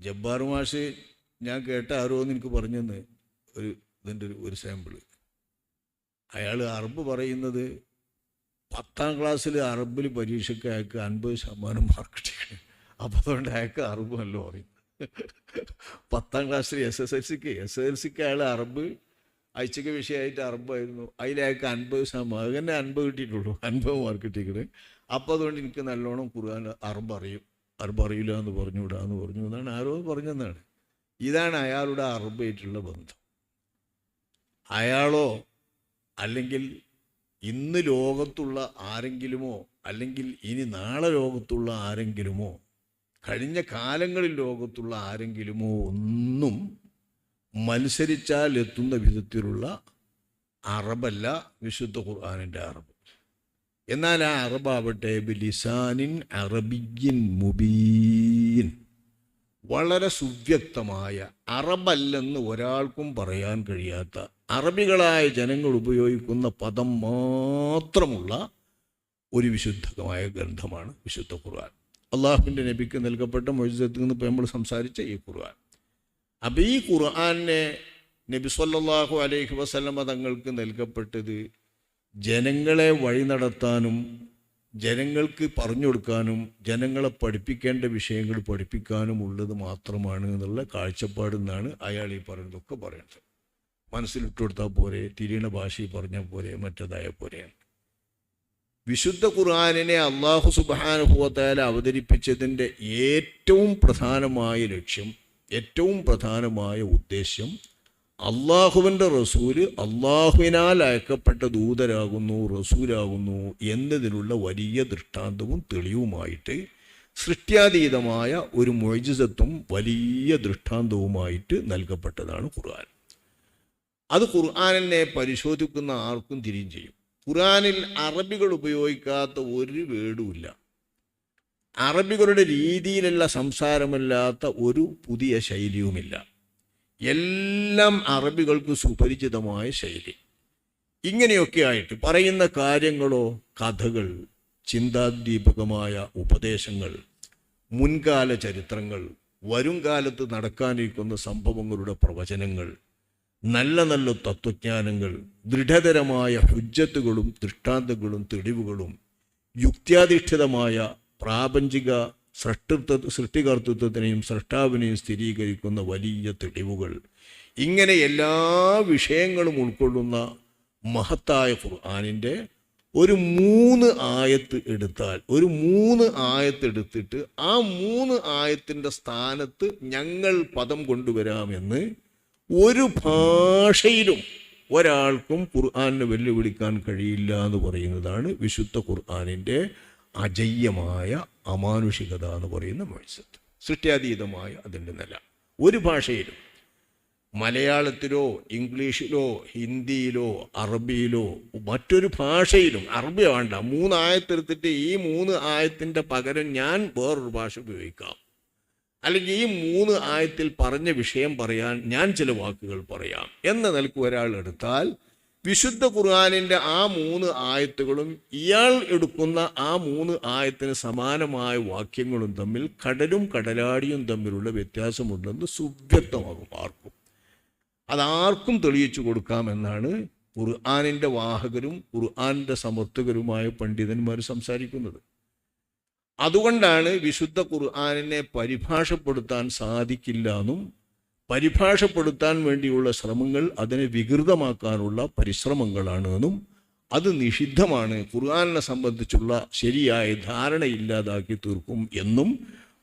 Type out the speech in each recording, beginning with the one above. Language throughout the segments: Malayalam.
ജബ്ബാർ മാഷ് ഞാൻ കേട്ട ആരോ എന്ന് എനിക്ക് പറഞ്ഞെന്ന് ഒരു ഇതിന്റെ ഒരു ഒരു സാമ്പിൾ അയാൾ അറബ് പറയുന്നത് പത്താം ക്ലാസ്സിൽ അറബിൽ പരീക്ഷയ്ക്ക് അയാൾക്ക് അൻപത് ശതമാനം മാർക്ക് കിട്ടിയാണ് അപ്പോൾ അതുകൊണ്ട് അയാൾക്ക് അറബ് നല്ല പറയും പത്താം ക്ലാസ്സിൽ എസ് എസ് എൽ സിക്ക് എസ് എൽ സിക്ക് അയാൾ അറബ് ഐച്ഛിക വിഷയമായിട്ട് അറബായിരുന്നു അതിൽ അയാൾക്ക് അൻപത് ശതമാനം തന്നെ അൻപത് കിട്ടിയിട്ടുള്ളൂ. അൻപത് മാർക്ക് കിട്ടിയിരിക്കുന്നത് അപ്പോൾ അതുകൊണ്ട് എനിക്ക് നല്ലോണം ഖുർആൻ അറബ് അറിയും. അറബ് അറിയില്ല എന്ന് പറഞ്ഞുവിടാ എന്ന് പറഞ്ഞു. എന്നാണ് ആരോ പറഞ്ഞെന്നാണ് ഇതാണ് അയാളുടെ അറബായിട്ടുള്ള ബന്ധം. അയാളോ അല്ലെങ്കിൽ ഇന്ന് ലോകത്തുള്ള ആരെങ്കിലുമോ അല്ലെങ്കിൽ ഇനി നാളെ ലോകത്തുള്ള ആരെങ്കിലുമോ കഴിഞ്ഞ കാലങ്ങളിൽ ലോകത്തുള്ള ആരെങ്കിലുമോ ഒന്നും മത്സരിച്ചാൽ എത്തുന്ന വിധത്തിലുള്ള അറബല്ല വിശുദ്ധ ഖുർആാനിന്റെ അറബ്. എന്നാൽ ആ അറബാവട്ടെ ബിലിസാനിൻ അറബിയിൻ മുബീൻ. വളരെ സുവ്യക്തമായ അറബല്ലെന്ന് ഒരാൾക്കും പറയാൻ കഴിയാത്ത അറബികളായ ജനങ്ങൾ ഉപയോഗിക്കുന്ന പദം മാത്രമുള്ള ഒരു വിശുദ്ധമായ ഗ്രന്ഥമാണ് വിശുദ്ധ ഖുർആൻ. അള്ളാഹുവിന്റെ നബിക്ക് നൽകപ്പെട്ട മൊഴിസത്തിൽ നിന്ന് ഇപ്പോൾ നമ്മൾ സംസാരിച്ച ഈ ഖുർആൻ. അപ്പം ഈ ഖുർആനെ നബി സല്ലാഹു അലൈഹി വസല്ലമ തങ്ങൾക്ക് നൽകപ്പെട്ടത് ജനങ്ങളെ വഴി നടത്താനും ജനങ്ങൾക്ക് പറഞ്ഞു കൊടുക്കാനും ജനങ്ങളെ പഠിപ്പിക്കേണ്ട വിഷയങ്ങൾ പഠിപ്പിക്കാനും ഉള്ളത് മാത്രമാണ് എന്നുള്ള കാഴ്ചപ്പാട് എന്നാണ് അയാൾ ഈ പറയുന്നതൊക്കെ പറയുന്നത് മനസ്സിലിട്ട് കൊടുത്താൽ പോരെ തിരിയണ ഭാഷയിൽ പറഞ്ഞാൽ പോരെ മറ്റേതായ പോരെയാണ് വിശുദ്ധ ഖുർആാനിനെ അള്ളാഹു സുബാനുഭവത്താൽ അവതരിപ്പിച്ചതിന്റെ ഏറ്റവും പ്രധാനമായ ലക്ഷ്യം ഏറ്റവും പ്രധാനമായ ഉദ്ദേശ്യം അള്ളാഹുവിന്റെ റസൂൽ അള്ളാഹുവിനാൽ അയക്കപ്പെട്ട ദൂതരാകുന്നു റസൂലാകുന്നു എന്നതിനുള്ള വലിയ ദൃഷ്ടാന്തവും തെളിവുമായിട്ട് സൃഷ്ട്യാതീതമായ ഒരു മൊയ്ജിസത്വം വലിയ ദൃഷ്ടാന്തവുമായിട്ട് നൽകപ്പെട്ടതാണ് ഖുർആൻ. അത് ഖുർആാനിനെ പരിശോധിക്കുന്ന ആർക്കും തിരിയും ചെയ്യും. ഖുർആനിൽ അറബികൾ ഉപയോഗിക്കാത്ത ഒരു വേടുമില്ല അറബികളുടെ രീതിയിലുള്ള സംസാരമല്ലാത്ത ഒരു പുതിയ ശൈലിയുമില്ല. എല്ലാം അറബികൾക്ക് സുപരിചിതമായ ശൈലി. ഇങ്ങനെയൊക്കെ ആയിട്ട് പറയുന്ന കാര്യങ്ങളോ കഥകൾ ചിന്താദീപകമായ ഉപദേശങ്ങൾ മുൻകാല ചരിത്രങ്ങൾ വരുംകാലത്ത് നടക്കാനിരിക്കുന്ന സംഭവങ്ങളുടെ പ്രവചനങ്ങൾ നല്ല നല്ല തത്വജ്ഞാനങ്ങൾ ദൃഢതരമായ ഹുജ്ജത്തുകളും ദൃഷ്ടാന്തങ്ങളും തെളിവുകളും യുക്ത്യാധിഷ്ഠിതമായ പ്രാപഞ്ചിക സൃഷ്ടിത്വ സൃഷ്ടികർത്തൃത്വത്തിനെയും സൃഷ്ടാവിനെയും സ്ഥിരീകരിക്കുന്ന വലിയ തെളിവുകൾ. ഇങ്ങനെ എല്ലാ വിഷയങ്ങളും ഉൾക്കൊള്ളുന്ന മഹത്തായ ഖുർആാനിന്റെ ഒരു മൂന്ന് ആയത്ത് എടുത്താൽ ഒരു മൂന്ന് ആയത്ത് എടുത്തിട്ട് ആ മൂന്ന് ആയത്തിന്റെ സ്ഥാനത്ത് ഞങ്ങൾ പദം കൊണ്ടുവരാമെന്ന് ഒരു ഭാഷയിലും ഒരാൾക്കും ഖുർആാനിനെ വെല്ലുവിളിക്കാൻ കഴിയില്ല എന്ന് പറയുന്നതാണ് വിശുദ്ധ ഖുർആാനിന്റെ അജയ്യമായ അമാനുഷികത എന്ന് പറയുന്ന മത്സ്യത്ത് സൃഷ്ട്യാതീതമായ അതിന്റെ നില. ഒരു ഭാഷയിലും മലയാളത്തിലോ ഇംഗ്ലീഷിലോ ഹിന്ദിയിലോ അറബിയിലോ മറ്റൊരു ഭാഷയിലും അറബി വേണ്ട മൂന്ന് ആയത്തെടുത്തിട്ട് ഈ മൂന്ന് ആയത്തിന്റെ പകരം ഞാൻ വേറൊരു ഭാഷ ഉപയോഗിക്കാം. അല്ലെങ്കിൽ ഈ മൂന്ന് ആയത്തിൽ പറഞ്ഞ വിഷയം പറയാൻ ഞാൻ ചില വാക്കുകൾ പറയാം. എന്ന നിലയ്ക്ക് ഒരാൾ എടുത്താൽ വിശുദ്ധ ഖുർആാനിന്റെ ആ മൂന്ന് ആയത്തുകളും ഇയാൾ എടുക്കുന്ന ആ മൂന്ന് ആയത്തിന് സമാനമായ വാക്യങ്ങളും തമ്മിൽ കടലും കടലാടിയും തമ്മിലുള്ള വ്യത്യാസമുണ്ടെന്ന് സുവ്യക്തമാകും ആർക്കും. അതാർക്കും തെളിയിച്ചു കൊടുക്കാമെന്നാണ് ഖുർആാനിന്റെ വാഹകരും ഖുർആാനിന്റെ സമർത്ഥകരുമായ പണ്ഡിതന്മാർ സംസാരിക്കുന്നത്. അതുകൊണ്ടാണ് വിശുദ്ധ ഖുർആാനിനെ പരിഭാഷപ്പെടുത്താൻ സാധിക്കില്ല എന്നും പരിഭാഷപ്പെടുത്താൻ വേണ്ടിയുള്ള ശ്രമങ്ങൾ അതിനെ വികൃതമാക്കാനുള്ള പരിശ്രമങ്ങളാണ് എന്നും അത് നിഷിദ്ധമാണ്. ഖുർആാനിനെ സംബന്ധിച്ചുള്ള ശരിയായ ധാരണയില്ലാതാക്കി തീർക്കും എന്നും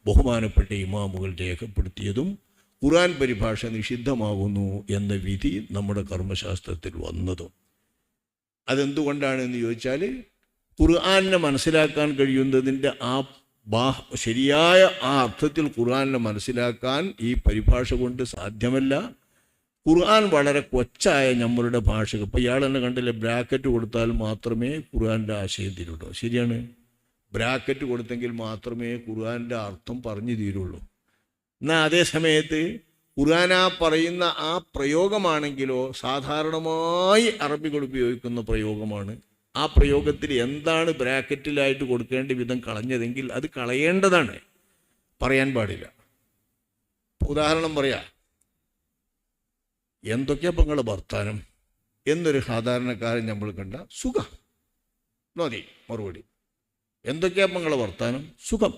ബഹുമാനപ്പെട്ട ഇമാമുകൾ രേഖപ്പെടുത്തിയതും ഖുർആൻ പരിഭാഷ നിഷിദ്ധമാകുന്നു എന്ന വിധി നമ്മുടെ കർമ്മശാസ്ത്രത്തിൽ വന്നതും. അതെന്തുകൊണ്ടാണെന്ന് ചോദിച്ചാൽ ഖുർആാനിനെ മനസ്സിലാക്കാൻ കഴിയുന്നതിന്റെ ആ ശരിയായ ആ അർത്ഥത്തിൽ ഖുർആാനിനെ മനസ്സിലാക്കാൻ ഈ പരിഭാഷ കൊണ്ട് സാധ്യമല്ല. ഖുർആൻ വളരെ കൊച്ചായ നമ്മളുടെ ഭാഷ ഇപ്പം ഇയാൾ തന്നെ കണ്ടില്ലേ ബ്രാക്കറ്റ് കൊടുത്താൽ മാത്രമേ ഖുർആന്റെ ആശയം തീരുള്ളൂ. ശരിയാണ്. ബ്രാക്കറ്റ് കൊടുത്തെങ്കിൽ മാത്രമേ ഖുർആന്റെ അർത്ഥം പറഞ്ഞു തീരുള്ളൂ. എന്നാൽ അതേ സമയത്ത് ഖുർആൻ ആ പറയുന്ന ആ പ്രയോഗമാണെങ്കിലോ സാധാരണമായി അറബികൾ ഉപയോഗിക്കുന്ന പ്രയോഗമാണ്. ആ പ്രയോഗത്തിൽ എന്താണ് ബ്രാക്കറ്റിലായിട്ട് കൊടുക്കേണ്ട വിധം കളഞ്ഞതെങ്കിൽ അത് കളയേണ്ടതാണ്. പറയാൻ പാടില്ല. ഉദാഹരണം പറയാ. എന്തൊക്കെയാ പങ്ങൾ വർത്താനം? എന്നൊരു സാധാരണക്കാരൻ നമ്മൾ കണ്ട സുഖം. മതി മറുപടി. എന്തൊക്കെയാ പങ്ങൾ വർത്താനം? സുഖം.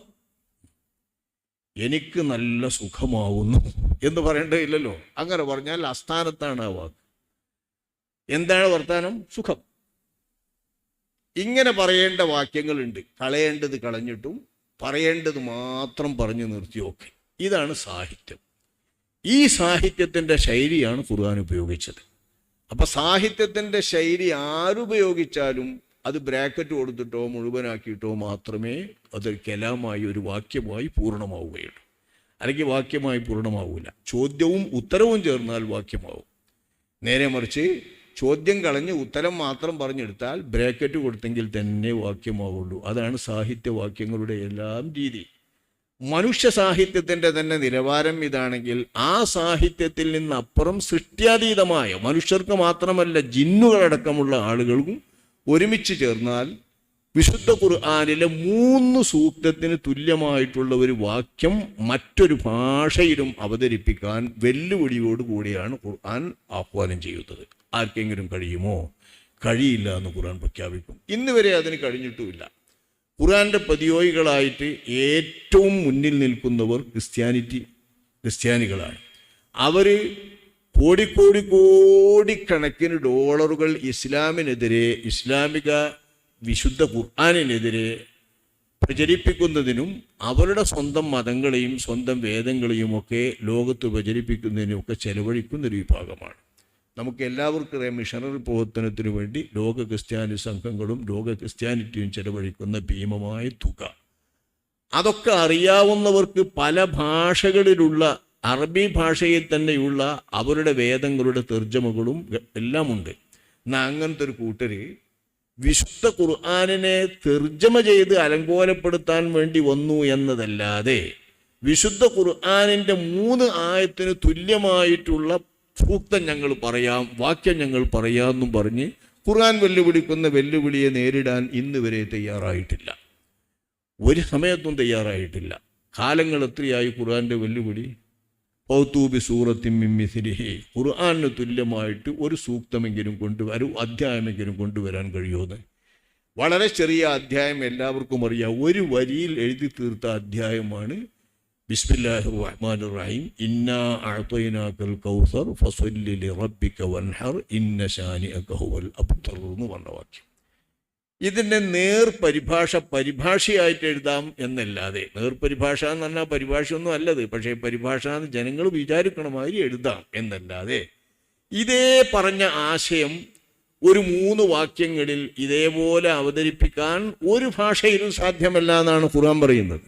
എനിക്ക് നല്ല സുഖമാവുന്നു എന്ന് പറയേണ്ടതില്ലല്ലോ. അങ്ങനെ പറഞ്ഞാൽ അസ്ഥാനത്താണ് ആ വാക്ക്. എന്താണ് വർത്താനം? സുഖം. ഇങ്ങനെ പറയേണ്ട വാക്യങ്ങളുണ്ട്. കളയേണ്ടത് കളഞ്ഞിട്ടും പറയേണ്ടത് മാത്രം പറഞ്ഞു നിർത്തിയൊക്കെ ഇതാണ് സാഹിത്യം. ഈ സാഹിത്യത്തിന്റെ ശൈലിയാണ് ഖുർആൻ ഉപയോഗിച്ചത്. അപ്പൊ സാഹിത്യത്തിന്റെ ശൈലി ആരുപയോഗിച്ചാലും അത് ബ്രാക്കറ്റ് കൊടുത്തിട്ടോ മുഴുവനാക്കിയിട്ടോ മാത്രമേ അത് കലാമായി ഒരു വാക്യമായി പൂർണമാവുകയുള്ളൂ. അല്ലെങ്കിൽ വാക്യമായി പൂർണമാവില്ല ചോദ്യവും ഉത്തരവും ചേർന്നാൽ വാക്യമാവും. നേരെ മറിച്ച് ചോദ്യം കളഞ്ഞ് ഉത്തരം മാത്രം പറഞ്ഞെടുത്താൽ ബ്രാക്കറ്റ് കൊടുത്തെങ്കിൽ തന്നെ വാക്യമാവുള്ളൂ. അതാണ് സാഹിത്യവാക്യങ്ങളുടെ എല്ലാം രീതി. മനുഷ്യ സാഹിത്യത്തിന്റെ തന്നെ നിലവാരം ഇതാണെങ്കിൽ ആ സാഹിത്യത്തിൽ നിന്നപ്പുറം സൃഷ്ട്യാതീതമായ മനുഷ്യർക്ക് മാത്രമല്ല ജിന്നുകളടക്കമുള്ള ആളുകൾക്കും ഒരുമിച്ച് ചേർന്നാൽ വിശുദ്ധ ഖുർആാനിലെ മൂന്ന് സൂക്തത്തിന് തുല്യമായിട്ടുള്ള ഒരു വാക്യം മറ്റൊരു ഭാഷയിലും അവതരിപ്പിക്കാൻ വെല്ലുവിളിയോട് കൂടിയാണ് ഖുർആൻ ആഹ്വാനം ചെയ്യുന്നത്. ആർക്കെങ്കിലും കഴിയുമോ? കഴിയില്ല എന്ന് ഖുർആൻ പ്രഖ്യാപിക്കും. ഇന്ന് വരെ അതിന് കഴിഞ്ഞിട്ടുമില്ല. ഖുർആന്റെ പതിയോയികളായിട്ട് ഏറ്റവും മുന്നിൽ നിൽക്കുന്നവർ ക്രിസ്ത്യാനിറ്റി ക്രിസ്ത്യാനികളാണ്. അവർ കോടിക്കോടി കോടിക്കണക്കിന് ഡോളറുകൾ ഇസ്ലാമിനെതിരെ ഇസ്ലാമിക വിശുദ്ധ ഖുർആാനിനെതിരെ പ്രചരിപ്പിക്കുന്നതിനും അവരുടെ സ്വന്തം മതങ്ങളെയും സ്വന്തം വേദങ്ങളെയും ഒക്കെ ലോകത്ത് പ്രചരിപ്പിക്കുന്നതിനും ഒക്കെ ചെലവഴിക്കുന്ന ഒരു വിഭാഗമാണ്. നമുക്ക് എല്ലാവർക്കും അറിയാം മിഷണറി പ്രവർത്തനത്തിനു വേണ്ടി ലോക ക്രിസ്ത്യാനി സംഘങ്ങളും ലോക ക്രിസ്ത്യാനിറ്റിയും ചെലവഴിക്കുന്ന ഭീമമായ തുക. അതൊക്കെ അറിയാവുന്നവർക്ക് പല ഭാഷകളിലുള്ള അറബി ഭാഷയിൽ തന്നെയുള്ള അവരുടെ വേദങ്ങളുടെ തർജമകളും എല്ലാമുണ്ട്. എന്നാൽ അങ്ങനത്തെ ഒരു കൂട്ടര് വിശുദ്ധ ഖുർആാനിനെ തെർജമ ചെയ്ത് അലങ്കോലപ്പെടുത്താൻ വേണ്ടി വന്നു എന്നതല്ലാതെ വിശുദ്ധ ഖുർആാനിന്റെ മൂന്ന് ആയത്തിന് തുല്യമായിട്ടുള്ള സൂക്തം ഞങ്ങൾ പറയാം വാക്യം ഞങ്ങൾ പറയാമെന്നും പറഞ്ഞ് ഖുർആൻ വെല്ലുവിളിക്കുന്ന വെല്ലുവിളിയെ നേരിടാൻ ഇന്ന് വരെ തയ്യാറായിട്ടില്ല. ഒരു സമയത്തും തയ്യാറായിട്ടില്ല. കാലങ്ങൾ എത്രയായി ഖുർആന്റെ വെല്ലുവിളി? ഔത്തൂബി സൂറത്തിൻ മിമ്മിസിരിഹി ഖുർആാനിന് തുല്യമായിട്ട് ഒരു സൂക്തമെങ്കിലും കൊണ്ടുവരും അധ്യായമെങ്കിലും കൊണ്ടുവരാൻ കഴിയുമെന്ന്. വളരെ ചെറിയ അധ്യായം എല്ലാവർക്കും അറിയാം. ഒരു വരിയിൽ എഴുതി തീർത്ത അധ്യായമാണ്. ബിസ്മില്ലാഹിർ റഹ്മാൻ റഹീം. ഇന്നാ അഴത്തൈനാക്കൽ കൗസർ ഫസല്ലി ലിറബ്ബിക വൻഹർ ഇന്ന ശാനിഅക ഹുവൽ അബ്തർ എന്ന് പറഞ്ഞ വാക്യം. ഇതിന്റെ നേർ പരിഭാഷ പരിഭാഷയായിട്ട് എഴുതാം എന്നല്ലാതെ. നേർ പരിഭാഷ എന്ന് പറഞ്ഞാൽ പരിഭാഷയൊന്നും അല്ലത്. പക്ഷേ പരിഭാഷ എന്ന് ജനങ്ങൾ വിചാരിക്കണ മാതിരി എഴുതാം എന്നല്ലാതെ. ഇതേ പറഞ്ഞ ആശയം ഒരു മൂന്ന് വാക്യങ്ങളിൽ ഇതേപോലെ അവതരിപ്പിക്കാൻ ഒരു ഭാഷയിലും സാധ്യമല്ല എന്നാണ് ഖുർആൻ പറയുന്നത്.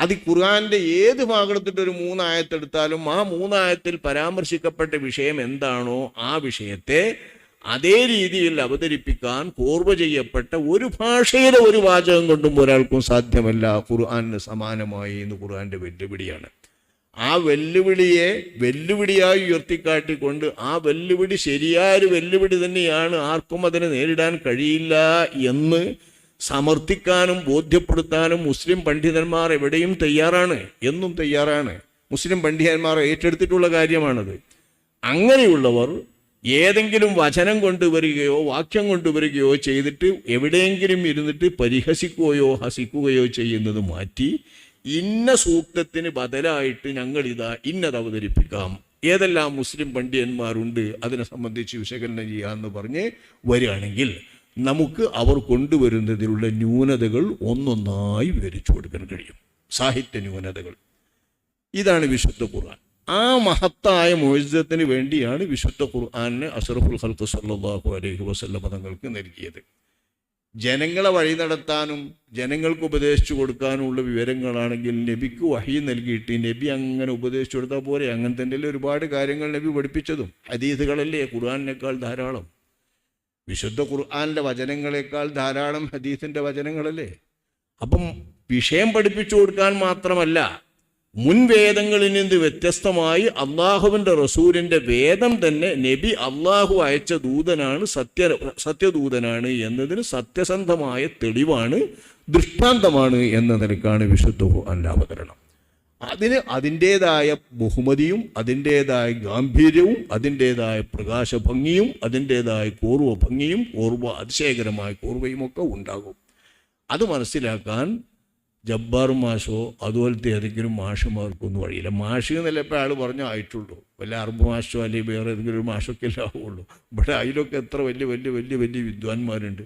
അത് ഖുർആന്റെ ഏത് ഭാഗത്തിട്ട് ഒരു മൂന്നായത്തെടുത്താലും ആ മൂന്നായത്തിൽ പരാമർശിക്കപ്പെട്ട വിഷയം എന്താണോ ആ വിഷയത്തെ അതേ രീതിയിൽ അവതരിപ്പിക്കാൻ പൂർവ ചെയ്യപ്പെട്ട ഒരു ഭാഷയിലെ ഒരു വാചകം കൊണ്ടും ഒരാൾക്കും സാധ്യമല്ല. ഖുർആാനിന് സമാനമായി എന്ന് ഖുർആന്റെ വെല്ലുവിളിയാണ്. ആ വെല്ലുവിളിയെ വെല്ലുവിളിയായി ഉയർത്തിക്കാട്ടിക്കൊണ്ട് ആ വെല്ലുവിളി ശരിയായ ഒരു വെല്ലുവിളി തന്നെയാണ് ആർക്കും അതിനെ നേരിടാൻ കഴിയില്ല എന്ന് സമർത്ഥിക്കാനും ബോധ്യപ്പെടുത്താനും മുസ്ലിം പണ്ഡിതന്മാർ എവിടെയും തയ്യാറാണ്. എന്നും തയ്യാറാണ്. മുസ്ലിം പണ്ഡിതന്മാർ ഏറ്റെടുത്തിട്ടുള്ള കാര്യമാണത്. അങ്ങനെയുള്ളവർ ഏതെങ്കിലും വചനം കൊണ്ടുവരികയോ വാക്യം കൊണ്ടുവരികയോ ചെയ്തിട്ട് എവിടെയെങ്കിലും ഇരുന്നിട്ട് പരിഹസിക്കുകയോ ഹസിക്കുകയോ ചെയ്യുന്നത് മാറ്റി ഇന്ന സൂക്തത്തിന് ബദലായിട്ട് ഞങ്ങളിതാ ഇന്നത് അവതരിപ്പിക്കാം. ഏതെല്ലാം മുസ്ലിം പണ്ഡിതന്മാരുണ്ട് അതിനെ സംബന്ധിച്ച് വിശകലനം ചെയ്യാമെന്ന് പറഞ്ഞ് വരികയാണെങ്കിൽ നമുക്ക് അവർ കൊണ്ടുവരുന്നതിലുള്ള ന്യൂനതകൾ ഒന്നൊന്നായി വിവരിച്ചു കൊടുക്കാൻ കഴിയും. സാഹിത്യ ന്യൂനതകൾ. ഇതാണ് വിശുദ്ധ ഖുർആൻ. ആ മഹത്തായ മോചിതത്തിന് വേണ്ടിയാണ് വിശുദ്ധ ഖുർആാനിന് അഷറഫുൽ ഖൽക്ക് സല്ലാഹു അലൈഹി വസല്ല പദങ്ങൾക്ക് നൽകിയത്. ജനങ്ങളെ വഴി നടത്താനും ജനങ്ങൾക്ക് ഉപദേശിച്ചു കൊടുക്കാനുമുള്ള വിവരങ്ങളാണെങ്കിൽ നബിക്ക് വഹി നൽകിയിട്ട് നബി അങ്ങനെ ഉപദേശിച്ചു കൊടുത്താൽ പോരെ. അങ്ങനെ തന്നെ ഒരുപാട് കാര്യങ്ങൾ നബി പഠിപ്പിച്ചതും ഹദീസുകളല്ലേ ഖുർആാനിനേക്കാൾ ധാരാളം. വിശുദ്ധ ഖുർആാനിന്റെ വചനങ്ങളെക്കാൾ ധാരാളം ഹദീസിന്റെ വചനങ്ങളല്ലേ? അപ്പം വിഷയം പഠിപ്പിച്ചു കൊടുക്കാൻ മാത്രമല്ല മുൻ വേദങ്ങളിൽ നിന്ന് വ്യത്യസ്തമായി അള്ളാഹുവിന്റെ റസൂലിന്റെ വേദം തന്നെ നബി അള്ളാഹു അയച്ച ദൂതനാണ് സത്യ സത്യദൂതനാണ് എന്നതിന് സത്യസന്ധമായ തെളിവാണ് ദൃഷ്ടാന്തമാണ് എന്ന നിലക്കാണ് വിശുദ്ധ അല്ലാവതരണം അതിന് അതിന്റേതായ ബഹുമതിയും അതിന്റേതായ ഗാംഭീര്യവും അതിന്റേതായ പ്രകാശഭംഗിയും അതിന്റേതായ കൂർവ ഭംഗിയും കൂർവ അതിശയകരമായ കൂർവയും ഒക്കെ ഉണ്ടാകും. അത് മനസ്സിലാക്കാൻ ജബ്ബാർ മാഷോ അതുപോലത്തെ ഏതെങ്കിലും മാഷന്മാർക്കൊന്നും വഴിയില്ല. മാഷ് എന്നല്ലപ്പോൾ ആൾ പറഞ്ഞാൽ ആയിട്ടുള്ളൂ. വല്ല അറബ് മാഷോ അല്ലെങ്കിൽ വേറെ ഏതെങ്കിലും ഒരു മാഷൊക്കെ അല്ലേ ആവുള്ളൂ. ഇവിടെ അതിലൊക്കെ എത്ര വലിയ വലിയ വലിയ വലിയ വിദ്വാൻമാരുണ്ട്.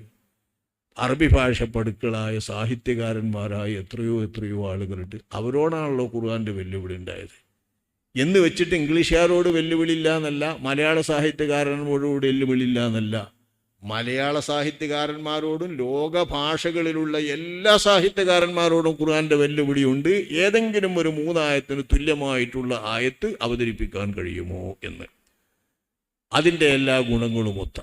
അറബി ഭാഷ പടുക്കളായ സാഹിത്യകാരന്മാരായ എത്രയോ എത്രയോ ആളുകളുണ്ട്. അവരോടാണല്ലോ ഖുർആാന്റെ വെല്ലുവിളി ഉണ്ടായത്. എന്ന് വെച്ചിട്ട് ഇംഗ്ലീഷുകാരോട് വെല്ലുവിളിയില്ല എന്നല്ല മലയാള സാഹിത്യകാരന്മാരോട് വെല്ലുവിളിയില്ല എന്നല്ല മലയാള സാഹിത്യകാരന്മാരോടും ലോക ഭാഷകളിലുള്ള എല്ലാ സാഹിത്യകാരന്മാരോടും ഖുർആന്റെ വെല്ലുവിളിയുണ്ട്. ഏതെങ്കിലും ഒരു മൂന്നായത്തിന് തുല്യമായിട്ടുള്ള ആയത്ത് അവതരിപ്പിക്കാൻ കഴിയുമോ എന്ന്. അതിന്റെ എല്ലാ ഗുണങ്ങളും ഒത്ത.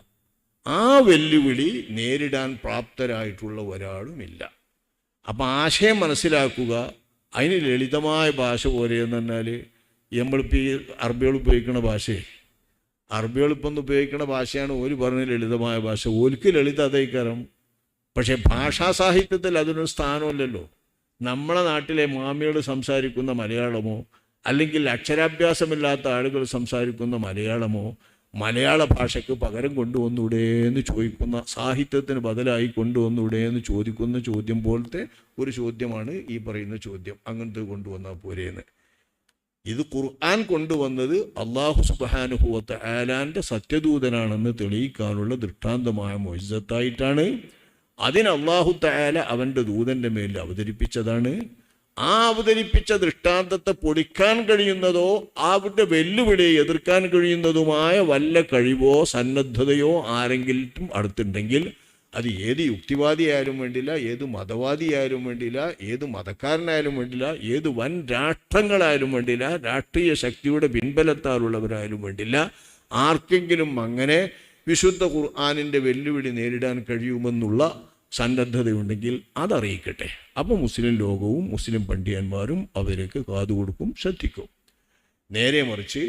ആ വെല്ലുവിളി നേരിടാൻ പ്രാപ്തരായിട്ടുള്ള ഒരാളുമില്ല. അപ്പം ആശയം മനസ്സിലാക്കുക അതിന് ലളിതമായ ഭാഷ പോലെ എന്ന് പറഞ്ഞാൽ നമ്മളിപ്പോൾ ഈ അറബികൾ ഉപയോഗിക്കുന്ന ഭാഷയെ അറബികൾ ഇപ്പം ഉപയോഗിക്കുന്ന ഭാഷയാണ് ഓൽ പറഞ്ഞ ലളിതമായ ഭാഷ. ഓൽക്ക് ലളിത അതേക്കാരം പക്ഷേ ഭാഷാ സാഹിത്യത്തിൽ അതിനൊരു സ്ഥാനമില്ലല്ലോ. നമ്മളെ നാട്ടിലെ മാമിയോട് സംസാരിക്കുന്ന മലയാളമോ അല്ലെങ്കിൽ അക്ഷരാഭ്യാസമില്ലാത്ത ആളുകൾ സംസാരിക്കുന്ന മലയാളമോ മലയാള ഭാഷയ്ക്ക് പകരം കൊണ്ടുവന്നൂടെ എന്ന് ചോദിക്കുന്ന സാഹിത്യത്തിന് ബദലായി കൊണ്ടുവന്നൂടെ എന്ന് ചോദിക്കുന്ന ചോദ്യം പോലത്തെ ഒരു ചോദ്യമാണ് ഈ പറയുന്ന ചോദ്യം. അങ്ങനത്തെ കൊണ്ടുവന്നാൽ പോരേന്ന്. ഇത് ഖുർആൻ കൊണ്ടുവന്നത് അള്ളാഹു സുബാനുഭവത്തെ ആലാന്റെ സത്യദൂതനാണെന്ന് തെളിയിക്കാനുള്ള ദൃഷ്ടാന്തമായ മൊയ്സത്തായിട്ടാണ് അതിന് അള്ളാഹു തയാല അവന്റെ ദൂതന്റെ മേലിൽ അവതരിപ്പിച്ചതാണ്. ആ അവതരിപ്പിച്ച ദൃഷ്ടാന്തത്തെ പൊളിക്കാൻ കഴിയുന്നതോ അവിടെ വെല്ലുവിളിയെ എതിർക്കാൻ കഴിയുന്നതുമായ വല്ല കഴിവോ സന്നദ്ധതയോ ആരെങ്കിലും അടുത്തുണ്ടെങ്കിൽ അത് ഏത് യുക്തിവാദിയായാലും വേണ്ടില്ല ഏത് മതവാദിയായാലും വേണ്ടില്ല ഏത് മതക്കാരനായാലും വേണ്ടില്ല ഏത് വൻ രാഷ്ട്രങ്ങളായാലും വേണ്ടില്ല രാഷ്ട്രീയ ശക്തിയുടെ പിൻബലത്താലുള്ളവരായാലും വേണ്ടില്ല ആർക്കെങ്കിലും അങ്ങനെ വിശുദ്ധ ഖുർആാനിന്റെ വെല്ലുവിളി നേരിടാൻ കഴിയുമെന്നുള്ള സന്നദ്ധതയുണ്ടെങ്കിൽ അതറിയിക്കട്ടെ. അപ്പോൾ മുസ്ലിം ലോകവും മുസ്ലിം പണ്ഡിയന്മാരും അവർക്ക് കാതുകൊടുക്കും ശ്രദ്ധിക്കും. നേരെ മറിച്ച്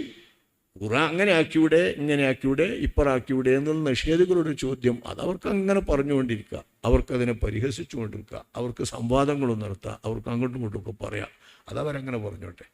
ഖുറ അങ്ങനെ ആക്കിയൂടെ ഇങ്ങനെ ആക്കിയൂടെ ഇപ്പറാക്കിയൂടെ എന്നുള്ള നിഷേധികളുടെ ചോദ്യം അത് അവർക്ക് അങ്ങനെ പറഞ്ഞുകൊണ്ടിരിക്കുക. അവർക്കതിനെ പരിഹസിച്ചുകൊണ്ടിരിക്കുക. അവർക്ക് സംവാദങ്ങളും നടത്തുക. അവർക്ക് അങ്ങോട്ടും ഇങ്ങോട്ടും ഒക്കെ പറയാം. അതവരങ്ങനെ പറഞ്ഞോട്ടെ.